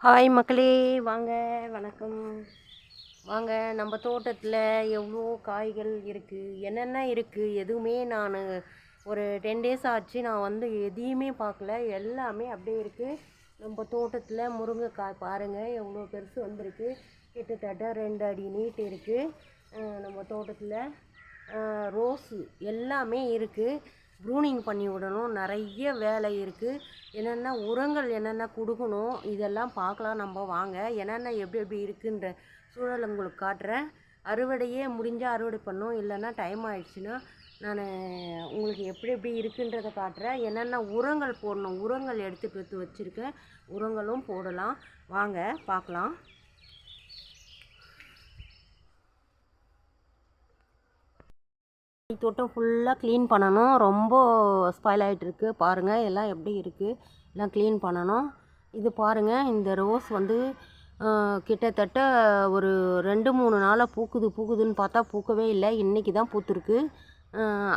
Hi மக்களே வாங்க வணக்கம். வாங்க நம்ம தோட்டத்தில் எவ்வளோ காய்கள் இருக்குது என்னென்ன இருக்குது எதுவுமே நான் ஒரு டென் டேஸ் ஆச்சு நான் வந்து எதையுமே பார்க்கல எல்லாமே அப்படியே இருக்குது நம்ம தோட்டத்தில் முருங்கைக்காய் பாருங்கள் எவ்வளோ பெருசு வந்திருக்கு. கிட்டத்தட்ட ரெண்டு அடி நீட் இருக்குது நம்ம தோட்டத்தில் ரோஸு எல்லாமே இருக்குது ப்ரூனிங் பண்ணி விடணும். நிறைய வேலை இருக்குது என்னென்ன உரங்கள் என்னென்ன கொடுக்கணும் இதெல்லாம் பார்க்கலாம் நம்ம வாங்க. என்னென்ன எப்படி எப்படி இருக்குன்ற சூழல் உங்களுக்கு காட்டுறேன். அறுவடையே முடிஞ்சால் அறுவடை பண்ணும் இல்லைன்னா டைம் ஆயிடுச்சுன்னா நான் உங்களுக்கு எப்படி எப்படி இருக்குன்றதை காட்டுறேன். என்னென்ன உரங்கள் போடணும்? உரங்கள் எடுத்து பெற்று வச்சுருக்கேன். உரங்களும் போடலாம். வாங்க பார்க்கலாம். தோட்டம் ஃபுல்லாக க்ளீன் பண்ணணும். ரொம்ப ஸ்பாயில் ஆகிட்டுருக்கு பாருங்கள் எல்லாம் எப்படி இருக்குது எல்லாம் க்ளீன் பண்ணணும். இது பாருங்கள் இந்த ரோஸ் வந்து கிட்டத்தட்ட ஒரு ரெண்டு மூணு நாளாக பூக்குது பூக்குதுன்னு பார்த்தா பூக்கவே இல்லை. இன்றைக்கி தான் பூத்துருக்கு.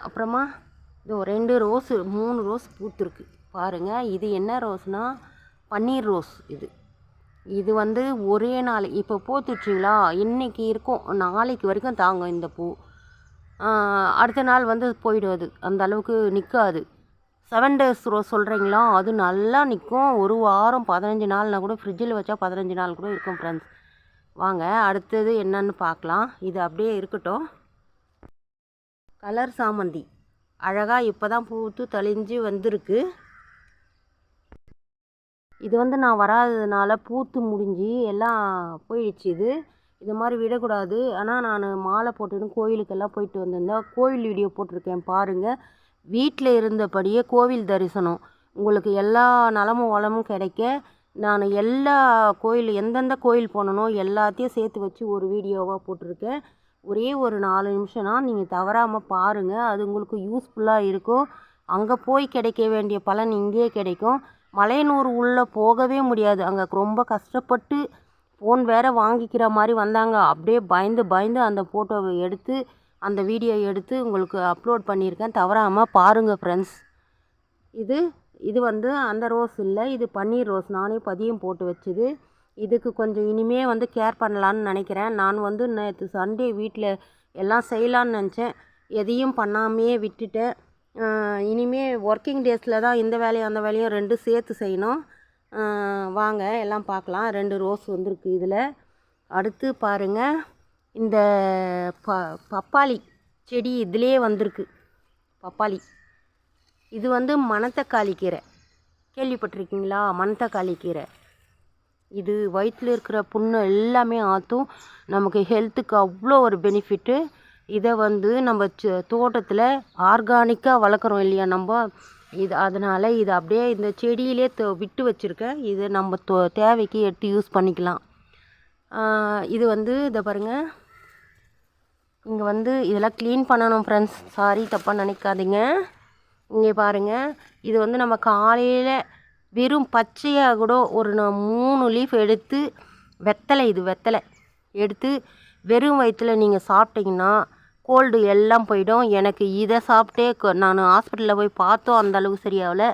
அப்புறமா இதோ ரெண்டு ரோஸு மூணு ரோஸ் பூத்துருக்கு. பாருங்கள் இது என்ன ரோஸ்னால் பன்னீர் ரோஸ் இது. இது வந்து ஒரே நாள் இப்போ பூத்துச்சுங்களா இன்றைக்கி இருக்கும். நாளைக்கு வரைக்கும் தாங்கும் இந்த பூ. அடுத்த நாள் வந்து போய்டும் அது. அந்த அளவுக்கு நிற்காது செவன் டேஸ் ரோஸ் சொல்கிறீங்களா அது நல்லா நிற்கும் ஒரு வாரம் பதினஞ்சு நாள்னா கூட ஃப்ரிட்ஜில் வச்சா பதினஞ்சு நாள் கூட இருக்கும் ஃப்ரெண்ட்ஸ் வாங்க அடுத்தது என்னன்னு பார்க்கலாம். இது அப்படியே இருக்கட்டும். கலர் சாமந்தி. அழகாக இப்போ தான் பூத்து தெளிஞ்சு வந்திருக்கு. இது வந்து நான் வராததுனால பூத்து முடிஞ்சு எல்லாம் போயிடுச்சு இது. இது மாதிரி விடக்கூடாது. ஆனால் நான் மாலை போட்டுன்னு கோயிலுக்கெல்லாம் போயிட்டு வந்திருந்தேன். கோவில் வீடியோ போட்டிருக்கேன் பாருங்கள் வீட்டில் இருந்தபடியே கோவில் தரிசனம். உங்களுக்கு எல்லா நலமும் வளமும் கிடைக்க நான் எல்லா கோயில் எந்தெந்த கோயில் போனனோ எல்லாத்தையும் சேர்த்து வச்சு ஒரு வீடியோவாக போட்டிருக்கேன். ஒரே ஒரு நாலு நிமிஷம்னா நீங்கள் தவறாமல் பாருங்கள் அது உங்களுக்கு யூஸ்ஃபுல்லாக இருக்கும். அங்கே போய் கிடைக்க வேண்டிய பலன் இங்கேயே கிடைக்கும். மலையனூர் உள்ளே போகவே முடியாது. அங்கே ரொம்ப கஷ்டப்பட்டு ஃபோன் வேறு வாங்கிக்கிற மாதிரி வந்தாங்க. அப்படியே பயந்து பயந்து அந்த ஃபோட்டோவை எடுத்து அந்த வீடியோ எடுத்து உங்களுக்கு அப்லோட் பண்ணியிருக்கேன். தவறாமல் பாருங்கள் ஃப்ரெண்ட்ஸ் இது இது வந்து அந்த ரோஸ் இல்லை. இது பன்னீர் ரோஸ் நானே பதியம் போட்டு வச்சது. இதுக்கு கொஞ்சம் இனிமே வந்து கேர் பண்ணலான்னு நினைக்கிறேன். நான் வந்து நேற்று சண்டே வீட்டில் எல்லாம் செய்யலான்னு நினச்சேன். எதையும் பண்ணாமையே விட்டுட்டேன். இனிமே ஒர்க்கிங் டேஸில் தான் இந்த வேலையும் அந்த வேலையும் ரெண்டும் சேர்த்து செய்யணும். வாங்க எல்லாம் பார்க்கலாம். ரெண்டு ரோஸ் வந்திருக்கு இதில். அடுத்து பாருங்கள் இந்த ப பப்பாளி செடி இதிலே வந்திருக்கு. பப்பாளி. இது வந்து மணத்தக்காளி கீரை. கேள்விப்பட்டிருக்கீங்களா? மணத்தக்காளி கீரை. இது வயிற்றில் இருக்கிற புண்ணு எல்லாமே ஆற்றும் நமக்கு ஹெல்த்துக்கு அவ்வளோ ஒரு பெனிஃபிட்டு. இதை வந்து நம்ம தோட்டத்தில் ஆர்கானிக்காக வளர்க்குறோம் இல்லையா நம்ம? இது அதனால் இது அப்படியே இந்த செடியிலே தொ- விட்டு வச்சுருக்கேன் இது நம்ம தோ தேவைக்கு எடுத்து யூஸ் பண்ணிக்கலாம். இது வந்து இதை பாருங்கள் இங்கே வந்து இதெல்லாம் க்ளீன் பண்ணணும் ஃப்ரெண்ட்ஸ் சாரி தப்பாக நினைக்காதீங்க. இங்கே பாருங்கள் இது வந்து நம்ம காலையில் வெறும் பச்சையாக கூட ஒரு நா- மூணு லீஃப் எடுத்து வெத்தலை இது வெத்தலை எடுத்து வெறும் வயிற்றில் நீங்கள் சாப்பிட்டீங்கன்னா கோல்டு எல்லாம் போயிடும். எனக்கு இதை சாப்பிட்டே நான் ஹாஸ்பிட்டலில் போய் பார்த்தோம். அந்த அளவுக்கு சரியாகல.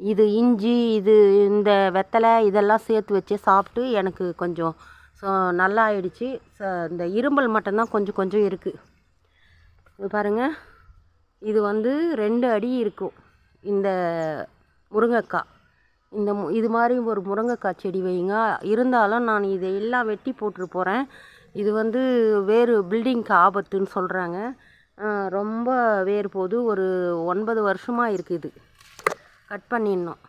இது இஞ்சி இது இந்த வெத்தலை இதெல்லாம் சேர்த்து வச்சு சாப்பிட்டு எனக்கு கொஞ்சம் ஸோ நல்லா ஆயிடுச்சு. ச இந்த இரும்பல் மட்டும்தான் கொஞ்சம் கொஞ்சம் இருக்குது இது பாருங்கள் இது வந்து ரெண்டு அடி இருக்கும். இந்த முருங்கைக்காய். இந்த இது மாதிரி ஒரு முருங்கைக்காய் செடி வைங்க. இருந்தாலும் நான் இதை எல்லாம் வெட்டி போட்டுட்டு போகிறேன் இது வந்து வேறு பில்டிங்க்கு ஆபத்துன்னு சொல்கிறாங்க ரொம்ப வேர் போது ஒரு ஒன்பது வருஷமாக இருக்குது இது. கட் பண்ணிடணும்.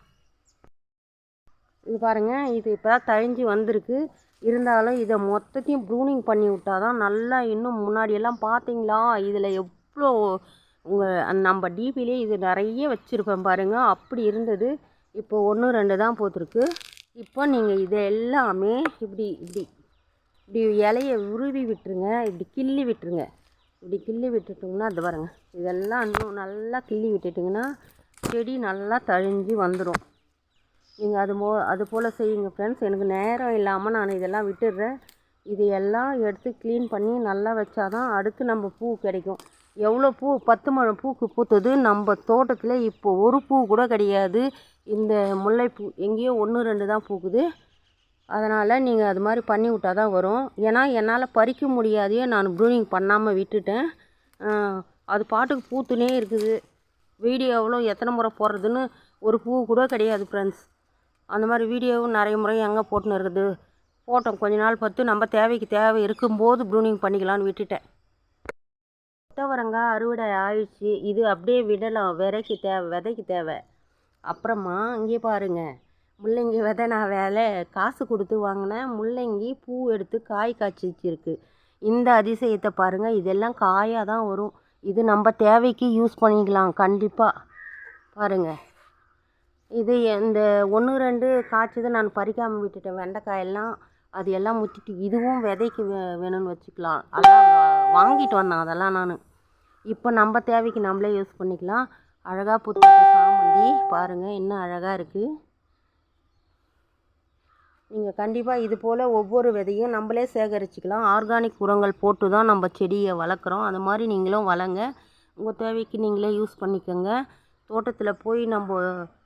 இது பாருங்கள் இது இப்போ தான் தழிஞ்சு வந்திருக்கு. இருந்தாலும் இதை மொத்தத்தையும் ப்ரூனிங் பண்ணி விட்டால் தான் நல்லா இன்னும் முன்னாடியெல்லாம் பார்த்தீங்களா? இதில் எவ்வளோ உங்கள் நம்ம டிபிலே இது நிறைய வச்சுருப்பேன் பாருங்கள் அப்படி இருந்தது. இப்போ ஒன்று ரெண்டு தான் போத்திருக்கு. இப்போ நீங்கள் இது எல்லாமே இப்படி இப்படி இப்படி இலையை உருவி விட்டுருங்க. இப்படி கிள்ளி விட்டுருங்க. இப்படி கிள்ளி விட்டுட்டிங்கன்னா அது பாருங்க இதெல்லாம் இன்னும் நல்லா கிள்ளி விட்டுட்டிங்கன்னா செடி நல்லா தழிஞ்சு வந்துடும் நீங்கள் அது மோ அது போல் செய்யுங்க ஃப்ரெண்ட்ஸ் எனக்கு நேரம் இல்லாமல் நான் இதெல்லாம் விட்டுடுறேன். இது எல்லாம் எடுத்து க்ளீன் பண்ணி நல்லா வச்சாதான் அடுத்து நம்ம பூ கிடைக்கும். எவ்வளோ பூ? பத்து மழை பூக்கு பூத்தது. நம்ம தோட்டத்தில் இப்போ ஒரு பூ கூட கிடையாது. இந்த முல்லைப்பூ எங்கேயோ ஒன்று ரெண்டு தான் பூக்குது. அதனால் நீங்கள் அது மாதிரி பண்ணி விட்டால் தான் வரும். ஏன்னா என்னால் பறிக்க முடியாதையே நான் ப்ரூனிங் பண்ணாமல் விட்டுட்டேன். அது பாட்டுக்கு பூத்துனே இருக்குது. வீடியோவிலும் எத்தனை முறை போடுறதுன்னு ஒரு பூ கூட கிடையாது ஃப்ரெண்ட்ஸ் அந்த மாதிரி வீடியோவும் நிறைய முறை எங்கே போட்டுன்னு இருக்குது. போட்டோம். கொஞ்ச நாள் பார்த்து நம்ம தேவைக்கு தேவை இருக்கும்போது ப்ரூனிங் பண்ணிக்கலான்னு விட்டுட்டேன். கொத்தவரங்காய் அறுவடை ஆயிடுச்சு. இது அப்படியே விடலாம். விதைக்கு தேவை விதைக்கு தேவை. அப்புறமா இங்கே பாருங்கள் முள்ளங்கி விதை நான் வேலை காசு கொடுத்து வாங்கினேன் முள்ளங்கி பூ எடுத்து காய் காய்ச்சிச்சிருக்கு இந்த அதிசயத்தை பாருங்கள் இதெல்லாம் காயாக தான் வரும். இது நம்ம தேவைக்கு யூஸ் பண்ணிக்கலாம். கண்டிப்பாக பாருங்கள் இது இந்த ஒன்று ரெண்டு காய்ச்சது நான் பறிக்காமல் விட்டுட்டேன். வெண்டைக்காயெல்லாம் அது எல்லாம் முத்திட்டு இதுவும் விதைக்கு வே- வேணும்னு வச்சுக்கலாம். அதெல்லாம் வாங்கிட்டு வந்தேன். அதெல்லாம் நான். இப்போ நம்ம தேவைக்கு நம்மளே யூஸ் பண்ணிக்கலாம். அழகாக புத்து சாமந்தி. பாருங்கள் என்ன அழகாக இருக்குது நீங்கள் கண்டிப்பாக இது போல் ஒவ்வொரு விதையும் நம்மளே சேகரிச்சுக்கலாம். ஆர்கானிக் உரங்கள் போட்டு தான் நம்ம செடியை வளர்க்குறோம். அது மாதிரி நீங்களும் வளங்க. உங்கள் தேவைக்கு நீங்களே யூஸ் பண்ணிக்கோங்க. தோட்டத்தில் போய் நம்ம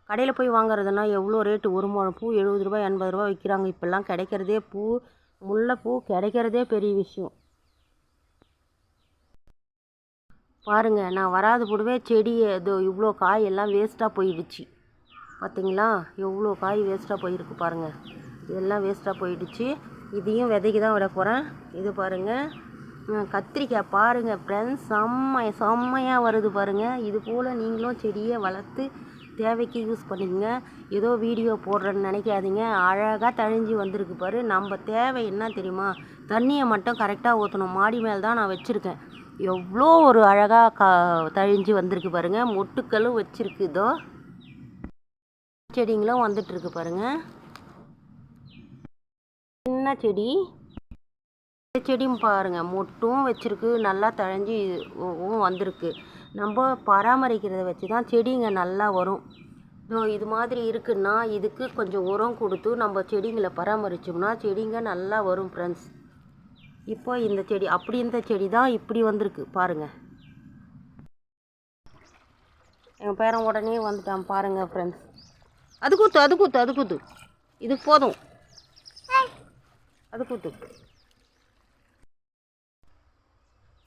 கடையில் போய் வாங்குறதுனா எவ்வளோ ரேட்டு? ஒரு முழம் பூ எழுபது ரூபாய் எண்பது ரூபாய் விற்கிறாங்க இப்போல்லாம் கிடைக்கிறதே பூ முல்லைப்பூ கிடைக்கிறதே பெரிய விஷயம். பாருங்க நான் வராது கூடவே செடி இது இவ்வளோ காய் எல்லாம் வேஸ்ட்டாக போயிடுச்சு. பார்த்தீங்களா எவ்வளோ காய் வேஸ்ட்டாக போயிருக்கு பாருங்கள் இதெல்லாம் வேஸ்ட்டாக போயிடுச்சு. இதையும் விதைக்கு தான் விட போகிறேன் இது பாருங்கள் கத்திரிக்காய் பாருங்கள் ஃப்ரெண்ட்ஸ் செம்மைய செம்மையாக வருது பாருங்கள் இது போல் நீங்களும் செடியை வளர்த்து தேவைக்கு யூஸ் பண்ணிக்கங்க. ஏதோ வீடியோ போடுறேன்னு நினைக்காதீங்க. அழகாக தழிஞ்சு வந்திருக்கு பாரு. நம்ம தேவை என்ன தெரியுமா? தண்ணியை மட்டும் கரெக்டாக ஊற்றணும் மாடி மேல் தான் நான் வச்சுருக்கேன். எவ்வளோ ஒரு அழகாக கா தழிஞ்சு வந்திருக்கு பாருங்கள் மொட்டுக்களும் வச்சுருக்கு. இதோ செடிங்களும் வந்துட்டுருக்கு பாருங்கள் சின்ன செடி. இந்த செடியும் பாருங்கள் மொட்டும் வச்சுருக்கு. நல்லா தழஞ்சுவும் வந்திருக்கு. நம்ம பராமரிக்கிறத வச்சு தான் செடிங்க நல்லா வரும். இது மாதிரி இருக்குன்னா இதுக்கு கொஞ்சம் உரம் கொடுத்து நம்ம செடிங்களை பராமரித்தோம்னா செடிங்க நல்லா வரும் ஃப்ரெண்ட்ஸ் இப்போ இந்த செடி அப்படி இந்த செடி தான் இப்படி வந்திருக்கு. பாருங்க. எங்கள் பேரன் உடனே வந்துட்டான். பாருங்கள் ஃப்ரெண்ட்ஸ் அது கூத்து அது கூத்து அது கூத்து. இது போதும். அது கூட்டு.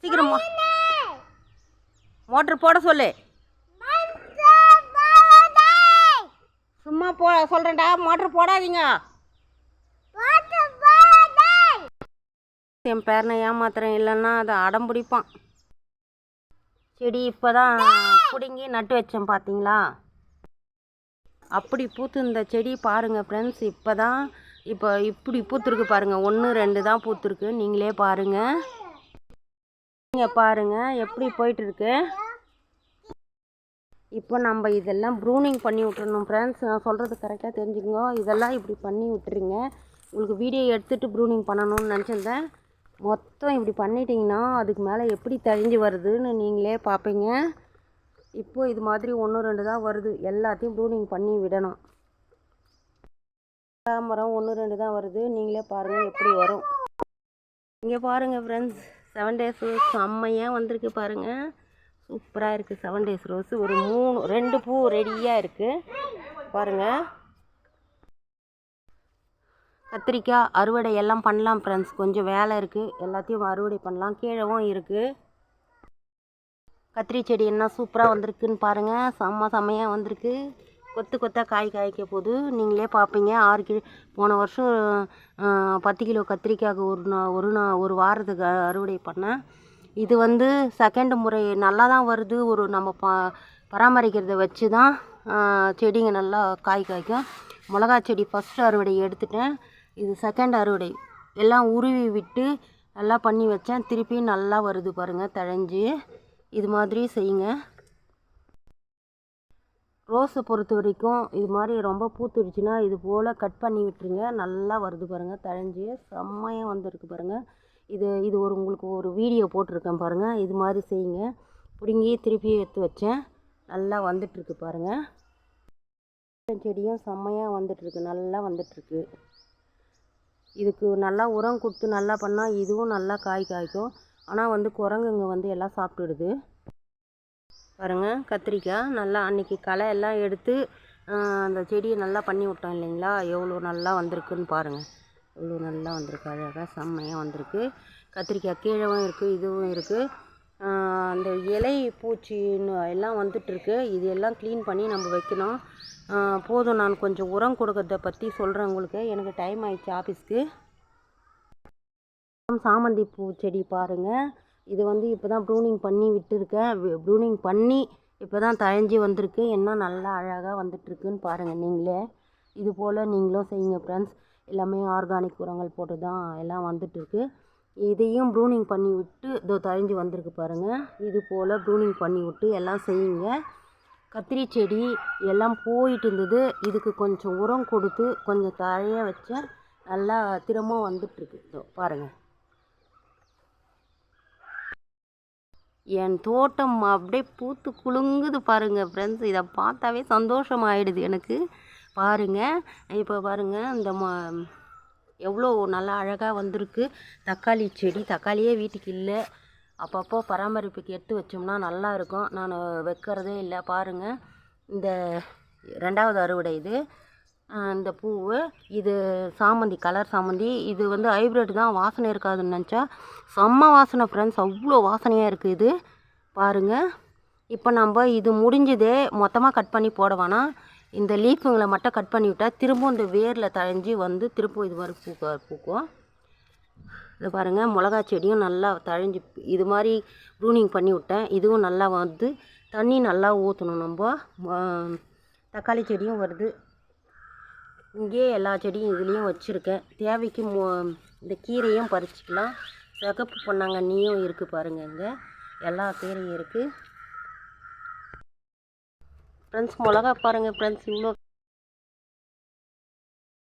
சீக்கிரம். மோட்டர் போட சொல்லு. சும்மா போ சொல்கிறேன்டா மோட்டர் போடாதீங்க. என் பேரனை ஏமாத்துறேன். இல்லைன்னா அதை அடம் பிடிப்பான். செடி இப்போ தான் பிடுங்கி நட்டு வச்சேன் பார்த்தீங்களா அப்படி பூத்து இந்த செடி பாருங்கள் ஃப்ரெண்ட்ஸ் இப்போ தான் இப்போ இப்படி பூத்துருக்கு பாருங்கள் ஒன்று ரெண்டு தான் பூத்துருக்கு. நீங்களே பாருங்கள் நீங்கள் பாருங்கள் எப்படி போயிட்டுருக்கு. இப்போ நம்ம இதெல்லாம் ப்ரூனிங் பண்ணி விட்டுறணும் ஃப்ரெண்ட்ஸ் நான் சொல்கிறது கரெக்டாக தெரிஞ்சுக்கோங்க. இதெல்லாம் இப்படி பண்ணி விட்டுருங்க. உங்களுக்கு வீடியோ எடுத்துகிட்டு ப்ரூனிங் பண்ணணும்னு நினச்சிருந்தேன். மொத்தம் இப்படி பண்ணிட்டீங்கன்னா அதுக்கு மேலே எப்படி தழிஞ்சு வருதுன்னு நீங்களே பார்ப்பீங்க இப்போது இது மாதிரி ஒன்று ரெண்டு தான் வருது. எல்லாத்தையும் ப்ரூனிங் பண்ணி விடணும். மரம் ஒன்று ரெண்டு தான் வருது. நீங்களே பாருங்கள் எப்படி வரும். இங்கே பாருங்கள் ஃப்ரெண்ட்ஸ் செவன் டேஸ் ரோஸ் செம்மையாக வந்திருக்கு பாருங்கள் சூப்பராக இருக்குது செவன் டேஸ் ரோஸ் ஒரு மூணு ரெண்டு பூ ரெடியாக இருக்குது பாருங்கள் கத்திரிக்காய் அறுவடை எல்லாம் பண்ணலாம் ஃப்ரெண்ட்ஸ் கொஞ்சம் வேலை இருக்குது எல்லாத்தையும் அறுவடை பண்ணலாம். கீழவும் இருக்குது கத்திரி செடி என்ன சூப்பராக வந்திருக்குன்னு பாருங்கள் செம்ம செம்மையாக வந்திருக்கு. கொத்து கொத்தாக காய் காய்க்க போகுது நீங்களே பார்ப்பீங்க ஆறு கிலோ போன வருஷம் பத்து கிலோ கத்திரிக்காய்க்கு ஒரு நா ஒரு நா ஒரு வாரத்துக்கு அறுவடை பண்ணேன். இது வந்து செகண்ட் முறை நல்லா தான் வருது. ஒரு நம்ம பா பராமரிக்கிறத வச்சு தான் செடிங்க நல்லா காய் காய்க்கும் மிளகா செடி ஃபஸ்ட்டு அறுவடை எடுத்துட்டேன். இது செகண்ட் அறுவடை. எல்லாம் உருவி விட்டு நல்லா பண்ணி வச்சேன். திருப்பி நல்லா வருது பாருங்கள் தழைஞ்சு. இது மாதிரி செய்யுங்க. ரோஸை பொறுத்த வரைக்கும் இது மாதிரி ரொம்ப பூத்துருச்சுன்னா இது போல் கட் பண்ணி விட்டுருங்க. நல்லா வருது பாருங்கள் தழைஞ்சு. செம்மையாக வந்திருக்கு பாருங்கள் இது இது ஒரு உங்களுக்கு ஒரு வீடியோ போட்டிருக்கேன் பாருங்கள் இது மாதிரி செய்யுங்க. பிடுங்கி திருப்பி எடுத்து வச்சேன். நல்லா வந்துட்டுருக்கு பாருங்கள் செடியும் செம்மையாக வந்துட்டுருக்கு. நல்லா வந்துட்டுருக்கு. இதுக்கு நல்லா உரம் கொடுத்து நல்லா பண்ணால் இதுவும் நல்லா காய் காய்க்கும். ஆனால் வந்து குரங்குங்க வந்து எல்லாம் சாப்பிட்டுடுது. பாருங்கள் கத்திரிக்காய் நல்லா அன்றைக்கி களை எல்லாம் எடுத்து அந்த செடியை நல்லா பண்ணி விட்டோம் இல்லைங்களா? எவ்வளோ நல்லா வந்திருக்குன்னு பாருங்கள் எவ்வளோ நல்லா வந்திருக்கு அழகாக செம்மையாக வந்திருக்கு. கத்திரிக்காய் கீழவும் இருக்குது இதுவும் இருக்குது அந்த இலை பூச்சின்னு எல்லாம் வந்துட்டுருக்கு இது எல்லாம் க்ளீன் பண்ணி நம்ம வைக்கணும். போதும் நான் கொஞ்சம் உரம் கொடுக்கறத பற்றி சொல்கிறேன் உங்களுக்கு. எனக்கு டைம் ஆயிடுச்சு ஆஃபீஸ்க்கு சாமந்தி பூ செடி பாருங்கள் இது வந்து இப்போ தான் ப்ரூனிங் பண்ணி விட்டுருக்கேன். ப்ரூனிங் பண்ணி இப்போ தான் தழைஞ்சி வந்திருக்கு. இன்னும் நல்லா அழகாக வந்துட்டுருக்குன்னு பாருங்கள் நீங்களே. இது போல் நீங்களும் செய்யுங்க ஃப்ரெண்ட்ஸ் எல்லாமே ஆர்கானிக் உரங்கள் போட்டு தான் எல்லாம் வந்துட்டுருக்கு. இதையும் ப்ரூனிங் பண்ணி விட்டு இதோ தழைஞ்சி வந்திருக்கு பாருங்கள் இது போல் ப்ரூனிங் பண்ணி விட்டு எல்லாம் செய்யுங்க. கத்திரி செடி எல்லாம் போயிட்டு இருந்தது. இதுக்கு கொஞ்சம் உரம் கொடுத்து கொஞ்சம் தழைய வச்சேன் நல்லா திரும்பவும் வந்துட்டுருக்கு. இதோ பாருங்கள் என் தோட்டம் அப்படியே பூத்து குலுங்குது பாருங்கள் ஃப்ரெண்ட்ஸ் இதை பார்த்தாவே சந்தோஷமாயிடுது எனக்கு. பாருங்க இப்போ பாருங்கள் இந்த ம எவ்வளோ நல்லா அழகாக வந்திருக்கு. தக்காளி செடி தக்காளியே வீட்டுக்கு இல்லை. அப்பப்போ பராமரிப்புக்கு எடுத்து வச்சோம்னா நல்லா இருக்கும். நான் வைக்கிறதே இல்லை. பாருங்கள் இந்த ரெண்டாவது அறுவடை இது. இந்த பூவு இது சாமந்தி கலர் சாமந்தி இது வந்து ஹைப்ரிட் தான் வாசனை இருக்காதுன்னு நினச்சா செம்ம வாசனை ஃப்ரெண்ட்ஸ் அவ்வளோ வாசனையாக இருக்குது இது. பாருங்கள் இப்போ நம்ம இது முடிஞ்சதே மொத்தமாக கட் பண்ணி போட வேணாம். இந்த லீஃபுங்களை மட்டும் கட் பண்ணி விட்டால் திரும்பவும் இந்த வேரில் தழைஞ்சி வந்து திரும்பவும் இது மாதிரி பூக்க பூக்கும். இது பாருங்கள் மிளகா செடியும் நல்லா தழைஞ்சி இது மாதிரி ப்ரூனிங் பண்ணி விட்டேன். இதுவும் நல்லா வந்து தண்ணி நல்லா ஊற்றணும் நம்ம. தக்காளி செடியும் வருது. இங்கேயே எல்லா செடியும் இதுலேயும் வச்சுருக்கேன். தேவைக்கு மோ இந்த கீரையும் பறிச்சிக்கலாம். சிகப்பு பொன்னாங்கண்ணியும் இருக்குது பாருங்கள் இங்கே. எல்லா கீரையும் இருக்குது ஃப்ரெண்ட்ஸ் மிளகா பாருங்கள் ஃப்ரெண்ட்ஸ் இவ்வளோ